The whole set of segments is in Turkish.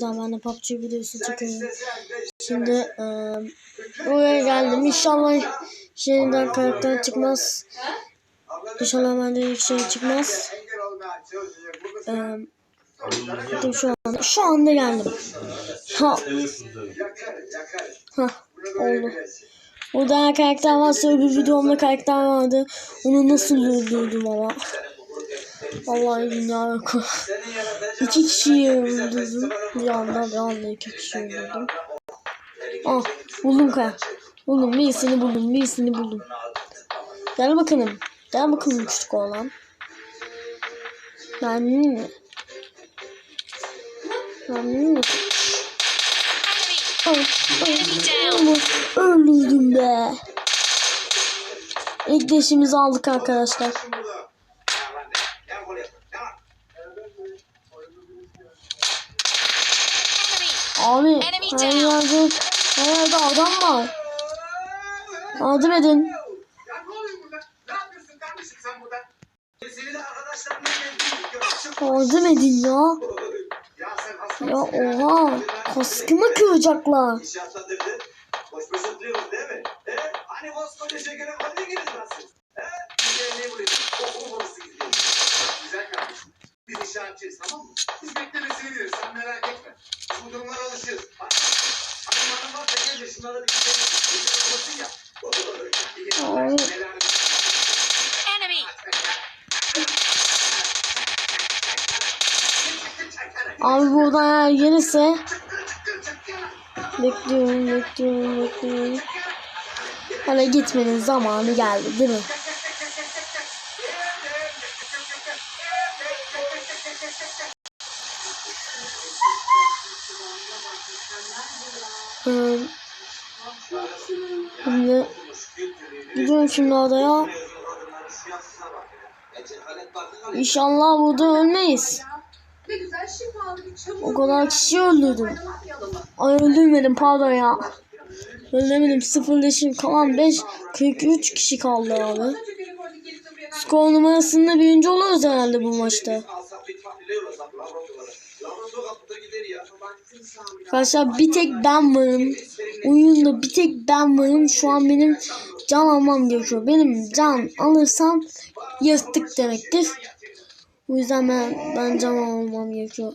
Daha ben de PUBG videosu çekiyorum. Şimdi eee buraya geldim. İnşallah yeniden karakter çıkmaz. İnşallah bende ilk şey çıkmaz. Bakın şu anda. Şu anda geldim. Ha. Ha. Oldu. Burada karakter varsa öbür videomda karakter vardı. Onu nasıl öldürdüm ama. Vallahi dünya yok. İki kişiyi öldürdüm. Bir anda bir anda iki kişi öldürdüm. Ah buldum kaya. Buldum birisini buldum birisini buldum. Gel bakalım. Gel bakalım küçük oğlan. Ben mi? Ben mi? Öldürdüm be. İlk deşimizi aldık arkadaşlar. Abi her yerde, her yerde adam var. Yardım edin. Ya ne oluyor burada? Ne yapıyorsun kardeşim sen burada? Seni de arkadaşlarına geldim. Yardım edin ya. Ya sen hasta Ya mısın ya? oha. Kaskımı kıracaklar. Boş boş oturuyoruz değil mi? He? Hani koskoca şekerin haline girdiniz lan siz? He? Bir de ne buraya? Okulu borusu gidiyor. Güzel kardeşim. Biz inşaatçıyız tamam mı? Biz beklemesini biliriz sen merak etme. Biz bu durumlara alışırız. Bak. Hanım hanım var da gel de şunlara bir gidelim. Güzel olmasın ya. Abi. Neler Enemy! Abi buradan eğer gelirse bekliyorum bekliyorum bekliyorum. Hala gitmenin zamanı geldi değil mi? Ee, Şimdi gidiyorum şimdi adaya. İnşallah burada ölmeyiz. O kadar kişi öldürdüm. Ay öldürmedim pardon ya. Öldürmedim sıfır leşim kalan 5 43 kişi kaldı abi. Skor numarasında birinci oluruz herhalde bu maçta. Arkadaşlar bir tek ben varım. Oyunda bir tek ben varım. Şu an benim can almam gerekiyor. Benim can alırsam yırttık demektir. O yüzden ben, ben can almam gerekiyor.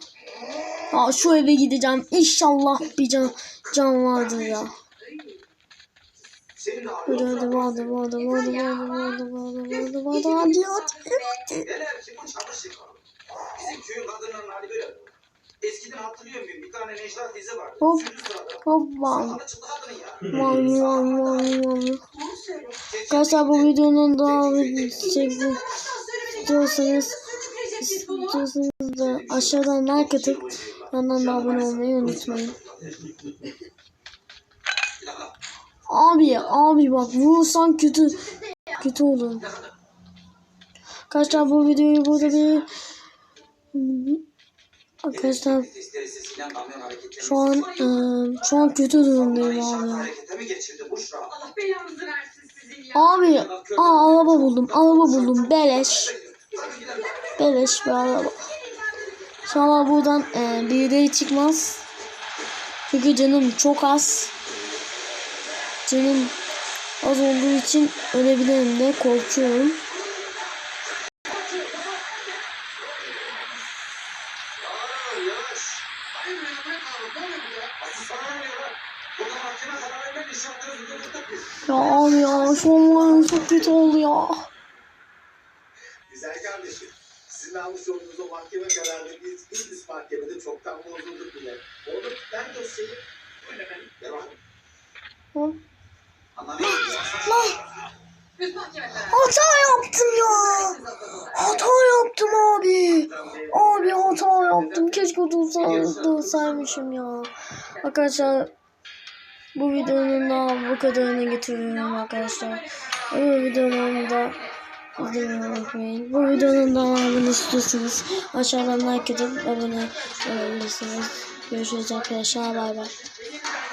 Aa, şu eve gideceğim. İnşallah bir can, can vardır ya. Hadi hadi vardı vardı vardı vardı vardı vardı vardı vardı hadi hadi. Bizim köyün kadınlarının hali böyle. Eskiden hatırlıyor muyum? Bir tane Necla teyze vardı. Hop. Sürü sırada. Hoppa. Sana çıktı kadın Arkadaşlar bu videonun daha çekmek istiyorsanız istiyorsanız da aşağıdan like atıp yandan da abone olmayı unutmayın. Abi abi bak vurursan kötü kötü olur. Arkadaşlar bu videoyu burada bir Arkadaşlar şu an eee, şu an kötü durumdayım abi. Allah belanızı versin. Abi aa araba buldum araba buldum beleş. Beleş bir araba. İnşallah buradan e, birileri çıkmaz. Çünkü canım çok az. Canım az olduğu için ölebilirim de korkuyorum. Aa, yavaş. Hayır ya bırak abi. Ne oluyor burada? Asıl sana ne oluyor lan? Burada mahkeme kararıyla inşaatları durdurduk biz. Ya abi ya an çok kötü oldu ya. Güzel kardeşim. Sizin almış olduğunuz o mahkeme kararını biz ilk üst mahkemede çoktan bozdurduk bile. Oğlum ben dosyayı. Öyle ben. Devam. Hı? Hata yaptım ya. Hata yaptım abi. Abi hata yaptım. Keşke dursa- dursaymışım ya. Arkadaşlar bu videonun da bu kadarını getiriyorum arkadaşlar. Bu videonun da unutmayın. Bu videonun da devamını istiyorsanız aşağıdan like edip abone olabilirsiniz. Görüşürüz arkadaşlar. Bay bay.